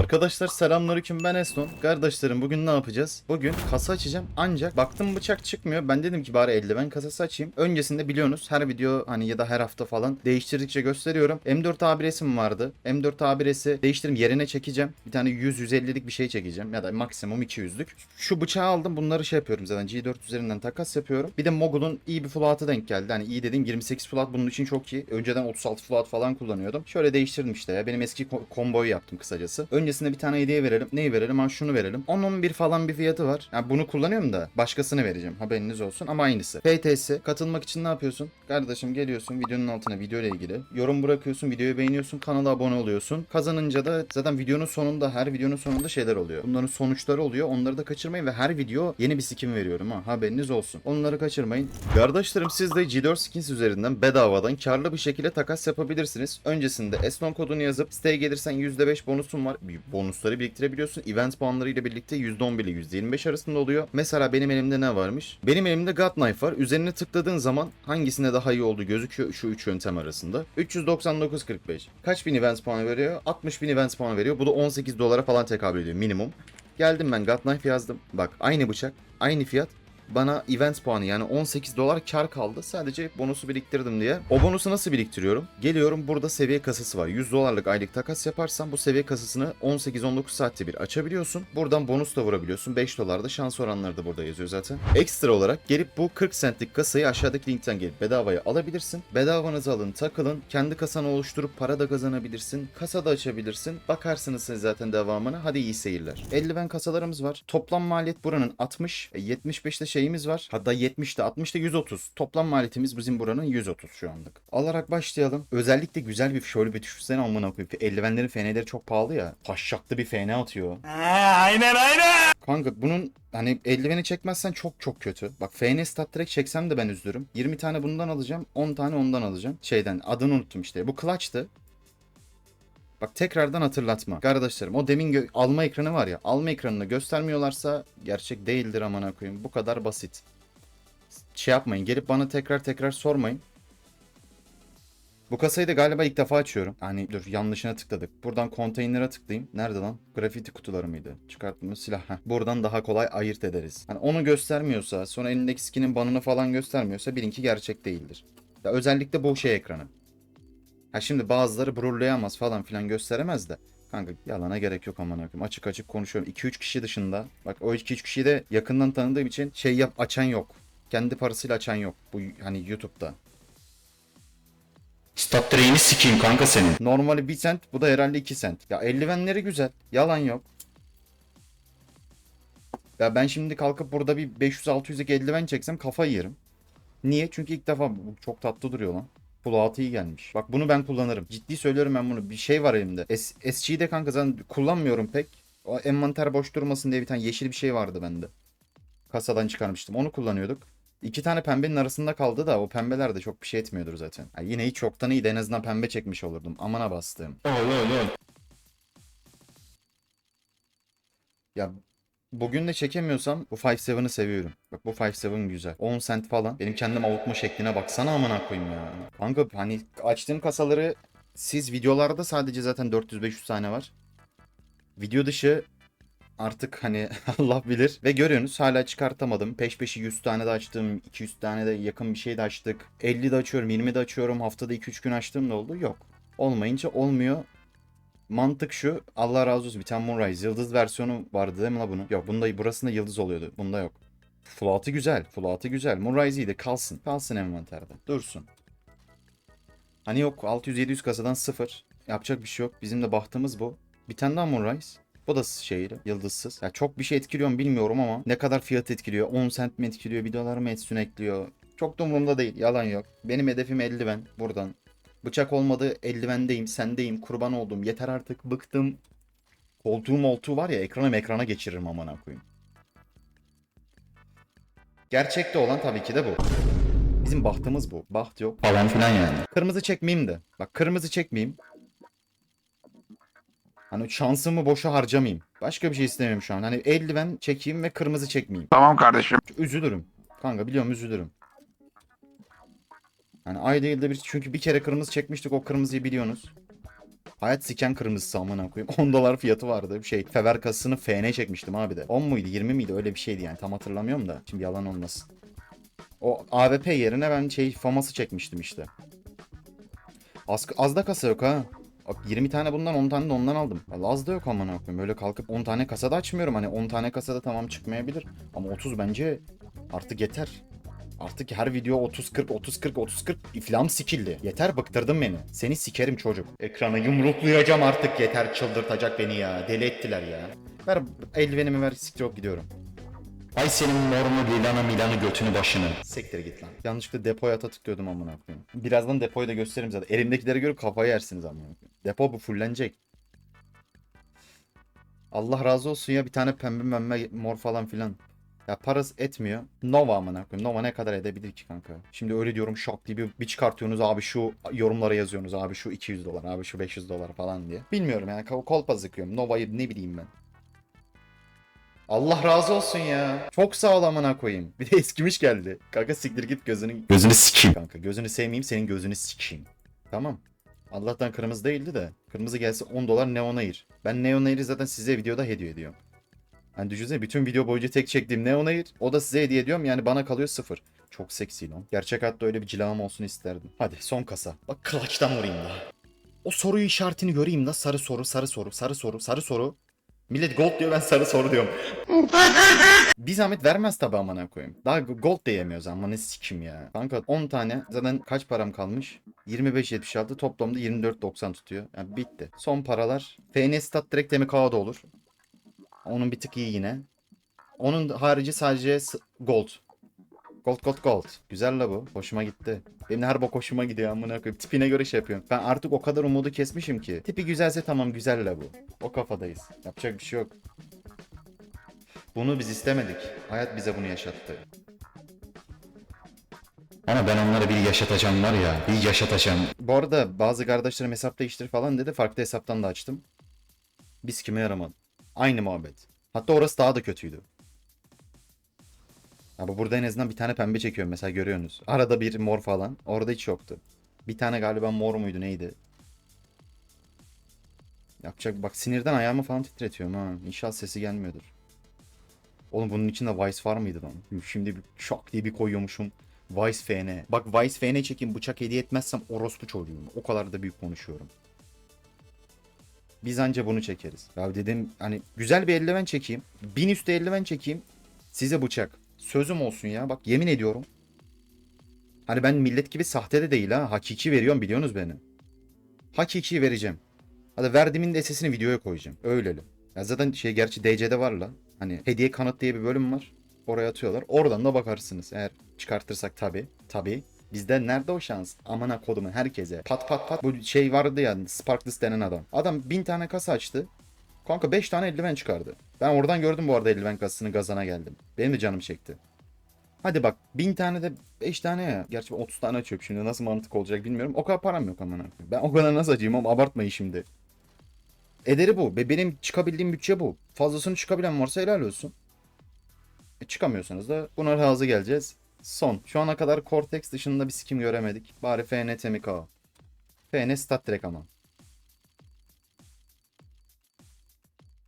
Arkadaşlar selamünaleyküm ben Eston. Kardeşlerim bugün ne yapacağız? Bugün kasa açacağım ancak baktım bıçak çıkmıyor. Ben dedim ki bari eldiven kasası açayım. Öncesinde biliyorsunuz her video hani ya da her hafta falan değiştirdikçe gösteriyorum. M4 A1S'im vardı. M4 A1S'i değiştirdim yerine çekeceğim. Bir tane 100-150'lik bir şey çekeceğim ya da maksimum 200'lük. Şu bıçağı aldım bunları şey yapıyorum zaten G4 üzerinden takas yapıyorum. Bir de Mogul'un iyi bir fulatı denk geldi. Hani iyi dediğim 28 fulat bunun için çok iyi. Önceden 36 fulat falan kullanıyordum. Şöyle değiştirdim işte ya. Benim eski ko- komboyu yaptım kısacası. Öncesinde bir tane hediye verelim. Neyi verelim? Ha şunu verelim. 10-11 falan bir fiyatı var. Yani bunu kullanıyorum da başkasını vereceğim. Haberiniz olsun ama aynısı. PTS. Katılmak için ne yapıyorsun? Kardeşim geliyorsun videonun altına video ile ilgili. Yorum bırakıyorsun, videoyu beğeniyorsun, kanala abone oluyorsun. Kazanınca da zaten videonun sonunda her videonun sonunda şeyler oluyor. Bunların sonuçları oluyor. Onları da kaçırmayın ve her video yeni bir skin veriyorum ha. Haberiniz olsun. Onları kaçırmayın. Kardeşlerim siz de G4 Skins üzerinden bedavadan karlı bir şekilde takas yapabilirsiniz. Öncesinde Esnon kodunu yazıp siteye gelirsen %5 bonusun var. Bonusları biriktirebiliyorsun. Event puanları ile birlikte %11 ile %25 arasında oluyor. Mesela benim elimde ne varmış? Benim elimde God Knife var. Üzerine tıkladığın zaman hangisine daha iyi olduğu gözüküyor şu üç yöntem arasında. 399.45. Kaç bin event puanı veriyor? 60 bin event puanı veriyor. Bu da 18 dolara falan tekabül ediyor minimum. Geldim ben God Knife yazdım. Bak aynı bıçak, aynı fiyat. Bana event puanı yani 18 dolar kar kaldı. Sadece bonusu biriktirdim diye. O bonusu nasıl biriktiriyorum? Geliyorum burada seviye kasası var. 100 dolarlık aylık takas yaparsan bu seviye kasasını 18-19 saatte bir açabiliyorsun. Buradan bonus da vurabiliyorsun. 5 dolarda şans oranları da burada yazıyor zaten. Ekstra olarak gelip bu 40 centlik kasayı aşağıdaki linkten gelip bedavaya alabilirsin. Bedavanızı alın takılın. Kendi kasanı oluşturup para da kazanabilirsin. Kasa da açabilirsin. Bakarsınız siz zaten devamına. Hadi iyi seyirler. Eldiven kasalarımız var. Toplam maliyet buranın 60. E, 75'te şeyimiz var. Hatta 70'te 60'ta 130. Toplam maliyetimiz bizim buranın 130 şu anlık. Alarak başlayalım. Özellikle güzel bir şöyle bir düşünsene amına koyayım. Eldivenlerin FN'leri çok pahalı ya. Taşşaklı bir FN atıyor. aynen aynen. Kanka bunun hani eldiveni çekmezsen çok çok kötü. Bak FN stat direkt çeksem de ben üzülürüm. 20 tane bundan alacağım. 10 tane ondan alacağım. Şeyden adını unuttum işte. Bu clutch'tı. Bak tekrardan hatırlatma. Kardeşlerim o demin alma ekranı var ya. Alma ekranını göstermiyorlarsa gerçek değildir amına koyayım. Bu kadar basit. Şey yapmayın. Gelip bana tekrar tekrar sormayın. Bu kasayı da galiba ilk defa açıyorum. Hani dur yanlışına tıkladık. Buradan konteynere tıklayayım. Nerede lan? Grafiti kutuları mıydı? Çıkartma silah. Heh. Buradan daha kolay ayırt ederiz. Hani onu göstermiyorsa sonra elindeki skinin banını falan göstermiyorsa bilinki gerçek değildir. Ya özellikle bu şey ekranı. Ha şimdi bazıları brurlayamaz falan filan gösteremez de. Kanka yalana gerek yok aman akım. Açık açık konuşuyorum. 2-3 kişi dışında. Bak o 2-3 kişiyi de yakından tanıdığım için şey yap açan yok. Kendi parasıyla açan yok. Bu hani YouTube'da. Stat direğini sikeyim kanka senin. Normali 1 cent bu da herhalde 2 cent. Ya eldivenleri güzel. Yalan yok. Ya ben şimdi kalkıp burada bir 500-600'lik eldiven çeksem kafa yerim. Niye? Çünkü ilk defa bu çok tatlı duruyor lan. Kulağı iyi gelmiş. Bak bunu ben kullanırım. Ciddi söylüyorum ben bunu. Bir şey var elimde. S SG'yi de kanka zaten kullanmıyorum pek. O envanter boş durmasın diye bir tane yeşil bir şey vardı bende. Kasadan çıkarmıştım. Onu kullanıyorduk. İki tane pembenin arasında kaldı da o pembeler de çok bir şey etmiyordur zaten. Ha, yine hiç çoktan iyiydi en azından pembe çekmiş olurdum. Amana bastığım. Ya bugün de çekemiyorsam bu 5-7'ı seviyorum. Bak bu 5-7 güzel. 10 cent falan. Benim kendim avutma şekline baksana amına koyayım ya. Kanka hani açtığım kasaları siz videolarda sadece zaten 400-500 tane var. Video dışı artık hani Allah bilir. Ve görüyorsunuz hala çıkartamadım. Peş peşe 100 tane de açtım. 200 tane de yakın bir şey de açtık. 50 de açıyorum 20 de açıyorum. Haftada 2-3 gün açtığım da oldu. Yok. Olmayınca olmuyor. Mantık şu. Allah razı olsun. Bir tane Moonrise yıldız versiyonu vardı değil mi la bunun? Yok bunda burasında yıldız oluyordu. Bunda yok. Flat'ı güzel. Flat'ı güzel. Moonrise iyi de kalsın. Kalsın envanterde. Dursun. Hani yok 600-700 kasadan sıfır. Yapacak bir şey yok. Bizim de bahtımız bu. Bir tane daha Moonrise. Bu da şeyli, yıldızsız. Ya çok bir şey etkiliyor mu bilmiyorum ama ne kadar fiyat etkiliyor? 10 cent mi etkiliyor? 1 dolar mı etsin ekliyor? Çok da umurumda değil. Yalan yok. Benim hedefim eldiven. Buradan. Bıçak olmadı eldivendeyim, sendeyim, kurban oldum. Yeter artık bıktım. Koltuğu moltuğu var ya ekrana ekrana geçiririm amına koyayım. Gerçekte olan tabii ki de bu. Bizim bahtımız bu. Baht yok falan filan yani. Kırmızı çekmeyeyim de. Bak kırmızı çekmeyeyim. Hani şansımı boşa harcamayayım. Başka bir şey istemiyorum şu an. Hani eldiven çekeyim ve kırmızı çekmeyeyim. Tamam kardeşim. Üzülürüm. Kanka biliyorum üzülürüm. Yani ay değil de bir çünkü bir kere kırmızı çekmiştik o kırmızıyı biliyorsunuz. Hayat siken kırmızısı amına koyayım. 10 dolar fiyatı vardı. Bir şey. Fever kasasını FN çekmiştim abi de. 10 muydu 20 miydi öyle bir şeydi yani. Tam hatırlamıyorum da. Şimdi yalan olmasın. O AWP yerine ben şey faması çekmiştim işte. Az, az da kasa yok ha. Bak 20 tane bundan 10 tane de ondan aldım. Vallahi az da yok amına koyayım. Böyle kalkıp 10 tane kasada açmıyorum. Hani 10 tane kasada tamam çıkmayabilir. Ama 30 bence artık yeter. Artık her video 30 40 30 40 30 40 iflam sikildi. Yeter bıktırdın beni. Seni sikerim çocuk. Ekranı yumruklayacağım artık yeter çıldırtacak beni ya. Deli ettiler ya. Ver eldivenimi ver siktir olup gidiyorum. Ay senin morunu lilanı milanı götünü başını. Siktir git lan. Yanlışlıkla depoya ata tıklıyordum amına koyayım. Birazdan depoyu da gösteririm zaten. Elimdekileri görüp kafayı yersiniz amına koyayım. Depo bu fullenecek. Allah razı olsun ya bir tane pembe memme mor falan filan. Ya parası etmiyor. Nova amına koyayım. Nova ne kadar edebilir ki kanka? Şimdi öyle diyorum şok diye bir, bir çıkartıyorsunuz abi şu yorumlara yazıyorsunuz abi şu 200 dolar abi şu 500 dolar falan diye. Bilmiyorum yani kol- kolpa zıkıyorum. Nova'yı ne bileyim ben. Allah razı olsun ya. Çok sağ ol amına koyayım. Bir de eskimiş geldi. Kanka siktir git gözünü... Gözünü sikeyim. Kanka gözünü sevmeyeyim senin gözünü sikeyim. Tamam. Allah'tan kırmızı değildi de. Kırmızı gelse 10 dolar Neon Air. Ben Neon Air'i zaten size videoda hediye ediyorum. Hani düşünsene bütün video boyunca tek çektiğim Neon Air. O da size hediye ediyorum yani bana kalıyor sıfır. Çok seksi lan. Gerçek hayatta öyle bir cilam olsun isterdim. Hadi son kasa. Bak kılaçtan vurayım da. O soruyu işaretini göreyim da sarı soru sarı soru sarı soru sarı soru. Millet gold diyor ben sarı soru diyorum. Bir zahmet vermez tabi amına koyayım. Daha gold da yemiyoruz ama ne sikim ya. Kanka 10 tane zaten kaç param kalmış? 25.76 toplamda 24.90 tutuyor. Yani bitti. Son paralar. FN stat direkt MK'da olur. Onun bir tık iyi yine. Onun harici sadece gold. Gold gold gold. Güzel la bu. Hoşuma gitti. Benim her bok hoşuma gidiyor amına koyayım. Tipine göre şey yapıyorum. Ben artık o kadar umudu kesmişim ki. Tipi güzelse tamam güzel la bu. O kafadayız. Yapacak bir şey yok. Bunu biz istemedik. Hayat bize bunu yaşattı. Ama ben onları bir yaşatacağım var ya. Bir yaşatacağım. Bu arada bazı kardeşlerim hesap değiştir falan dedi. Farklı hesaptan da açtım. Biz kime yaramadı. Aynı muhabbet. Hatta orası daha da kötüydü. Abi burada en azından bir tane pembe çekiyorum mesela görüyorsunuz. Arada bir mor falan. Orada hiç yoktu. Bir tane galiba mor muydu neydi? Yapacak bak sinirden ayağımı falan titretiyorum ha. İnşallah sesi gelmiyordur. Oğlum bunun içinde Vice var mıydı lan? Şimdi bir şak diye bir koyuyormuşum. Vice FN. Bak Vice FN çekeyim bıçak hediye etmezsem orospu çocuğum. O kadar da büyük konuşuyorum. Biz anca bunu çekeriz. Ya dedim hani güzel bir eldiven çekeyim. Bin üstü eldiven çekeyim. Size bıçak. Sözüm olsun ya. Bak yemin ediyorum. Hani ben millet gibi sahte de değil ha. Hakiki veriyorum biliyorsunuz beni. Hakiki vereceğim. Hadi verdiğimin de sesini videoya koyacağım. Öyleli. Ya zaten şey gerçi DC'de var la. Hani hediye kanıt diye bir bölüm var. Oraya atıyorlar. Oradan da bakarsınız. Eğer çıkartırsak tabi. Tabi. Bizde nerede o şans? Amına kodumu herkese. Pat pat pat. Bu şey vardı ya Sparkless denen adam. Adam bin tane kasa açtı. Kanka 5 tane eldiven çıkardı. Ben oradan gördüm bu arada eldiven kasasını gazana geldim. Benim de canım çekti. Hadi bak bin tane de 5 tane ya. Gerçi ben 30 tane açıyorum şimdi nasıl mantık olacak bilmiyorum. O kadar param yok amına. Ben o kadar nasıl açayım ama abartmayın şimdi. Ederi bu. Ve benim çıkabildiğim bütçe bu. Fazlasını çıkabilen varsa helal olsun. E, çıkamıyorsanız da buna razı geleceğiz. Son. Şu ana kadar Cortex dışında bir sikim göremedik. Bari FN Temika. FN stat direkt ama.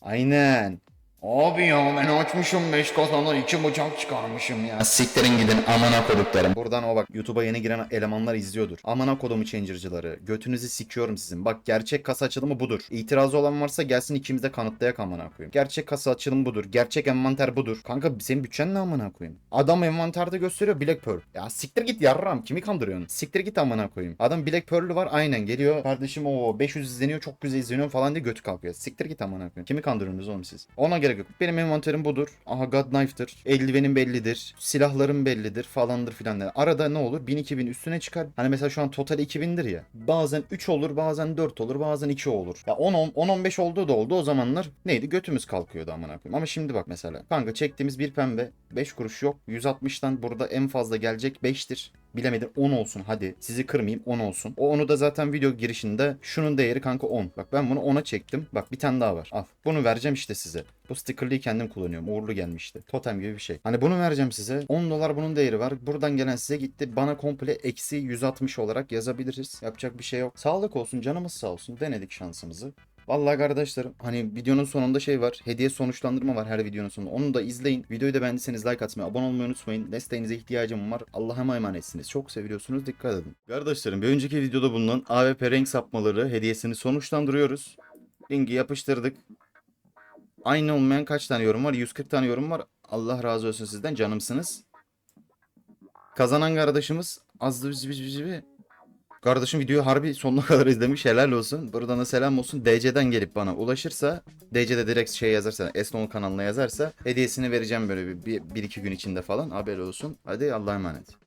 Aynen. Abi ya ben açmışım 5 kasadan 2 bıçak çıkarmışım ya. Siktirin gidin amına koduklarım. Buradan o bak YouTube'a yeni giren elemanlar izliyordur. Amına kodumu changer'cıları. Götünüzü sikiyorum sizin. Bak gerçek kasa açılımı budur. İtirazı olan varsa gelsin ikimiz de kanıtlayak amına koyayım. Gerçek kasa açılımı budur. Gerçek envanter budur. Kanka senin bütçen ne amına koyayım? Adam envanterde gösteriyor Black Pearl. Ya siktir git yarram. Kimi kandırıyorsun? Siktir git amına koyayım. Adam Black Pearl'ü var aynen geliyor. Kardeşim o 500 izleniyor çok güzel izleniyor falan diye götü kalkıyor. Siktir git amına koyayım. Kimi kandırıyorsunuz oğlum siz? Ona gerek yok. Benim envanterim budur. Aha God Knife'dır. Eldivenim bellidir. Silahlarım bellidir falandır filan. der. Arada ne olur? 1000-2000 üstüne çıkar. Hani mesela şu an total 2000'dir ya. Bazen 3 olur, bazen 4 olur, bazen 2 olur. Ya 10-15 olduğu da oldu. O zamanlar neydi? Götümüz kalkıyordu amına koyayım. Ama şimdi bak mesela. Kanka çektiğimiz bir pembe 5 kuruş yok. 160'tan burada en fazla gelecek 5'tir. Bilemedin 10 olsun hadi. Sizi kırmayayım 10 olsun. O onu da zaten video girişinde şunun değeri kanka 10. Bak ben bunu 10'a çektim. Bak bir tane daha var. Al. Bunu vereceğim işte size. Bu stickerlıyı kendim kullanıyorum. Uğurlu gelmişti. Totem gibi bir şey. Hani bunu vereceğim size. 10 dolar bunun değeri var. Buradan gelen size gitti. Bana komple eksi 160 olarak yazabiliriz. Yapacak bir şey yok. Sağlık olsun. Canımız sağ olsun. Denedik şansımızı. Vallahi kardeşlerim hani videonun sonunda şey var. Hediye sonuçlandırma var her videonun sonunda. Onu da izleyin. Videoyu da beğendiyseniz like atmayı, abone olmayı unutmayın. Desteğinize ihtiyacım var. Allah'a emanetsiniz. Çok seviyorsunuz. Dikkat edin. Kardeşlerim bir önceki videoda bulunan AWP renk sapmaları hediyesini sonuçlandırıyoruz. Linki yapıştırdık. Aynı olmayan kaç tane yorum var? 140 tane yorum var. Allah razı olsun sizden canımsınız. Kazanan kardeşimiz azdı biz biz biz biz- Kardeşim videoyu harbi sonuna kadar izlemiş helal olsun. Buradan da selam olsun. DC'den gelip bana ulaşırsa DC'de direkt şey yazarsa Esnol kanalına yazarsa hediyesini vereceğim böyle bir, bir, bir iki gün içinde falan haber olsun. Hadi Allah'a emanet.